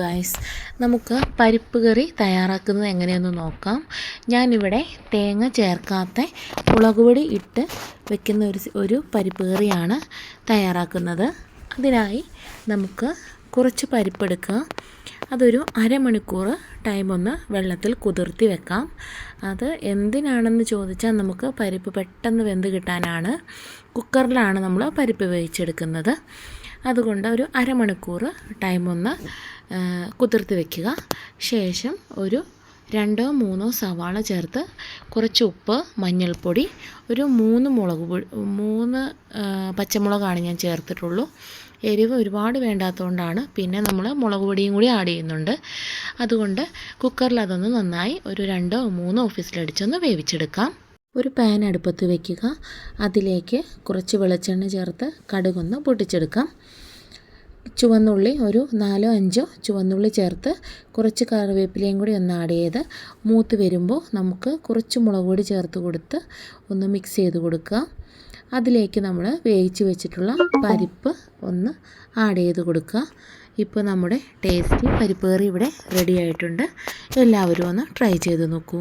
Guys നമുക്ക് പരിപ്പ് കറി തയ്യാറാക്കുന്നത് എങ്ങനെയെന്ന് നോക്കാം. ഞാനിവിടെ തേങ്ങ ചേർക്കാത്ത മുളക് പൊടി ഇട്ട് വെക്കുന്ന ഒരു ഒരു പരിപ്പ് കറിയാണ് തയ്യാറാക്കുന്നത്. അതിനായി നമുക്ക് കുറച്ച് പരിപ്പെടുക്കുക അതൊരു അരമണിക്കൂർ ടൈം ഒന്ന് വെള്ളത്തിൽ കുതിർത്തി വെക്കാം. അത് എന്തിനാണെന്ന് ചോദിച്ചാൽ നമുക്ക് പരിപ്പ് പെട്ടെന്ന് വെന്ത് കിട്ടാനാണ്. കുക്കറിലാണ് നമ്മൾ പരിപ്പ് വേവിച്ചെടുക്കുന്നത്. അതുകൊണ്ട് ഒരു അരമണിക്കൂർ ടൈം ഒന്ന് കുതിർത്ത് വെക്കുക. ശേഷം ഒരു രണ്ടോ മൂന്നോ സവാള ചേർത്ത് കുറച്ച് ഉപ്പ് മഞ്ഞൾപ്പൊടി ഒരു മൂന്ന് മുളക് മൂന്ന് പച്ചമുളകാണ് ഞാൻ ചേർത്തിട്ടുള്ളൂ. എരിവ് ഒരുപാട് വേണ്ടാത്തതുകൊണ്ടാണ് പിന്നെ നമ്മൾ മുളക് പൊടിയും കൂടി ആഡ് ചെയ്യുന്നുണ്ട്. അതുകൊണ്ട് കുക്കറിൽ അതൊന്ന് നന്നായി ഒരു രണ്ടോ മൂന്നോ ഓഫീസിലടിച്ചൊന്ന് വേവിച്ചെടുക്കാം. ഒരു പാൻ അടുപ്പത്ത് വയ്ക്കുക അതിലേക്ക് കുറച്ച് വെളിച്ചെണ്ണ ചേർത്ത് കടുകൊന്ന് പൊട്ടിച്ചെടുക്കാം. ചുവന്നുള്ളി ഒരു നാലോ അഞ്ചോ ചുവന്നുള്ളി ചേർത്ത് കുറച്ച് കറിവേപ്പിലയും കൂടി ഒന്ന് ആഡ് ചെയ്ത് മൂത്ത് വരുമ്പോൾ നമുക്ക് കുറച്ച് മുളക് പൊടി ചേർത്ത് കൊടുത്ത് ഒന്ന് മിക്സ് ചെയ്ത് കൊടുക്കുക. അതിലേക്ക് നമ്മൾ വേവിച്ച് വെച്ചിട്ടുള്ള പരിപ്പ് ഒന്ന് ആഡ് ചെയ്ത് കൊടുക്കുക. ഇപ്പോൾ നമ്മുടെ ടേസ്റ്റി പരിപ്പ് കറി ഇവിടെ റെഡി ആയിട്ടുണ്ട്. എല്ലാവരും ഒന്ന് ട്രൈ ചെയ്ത് നോക്കൂ.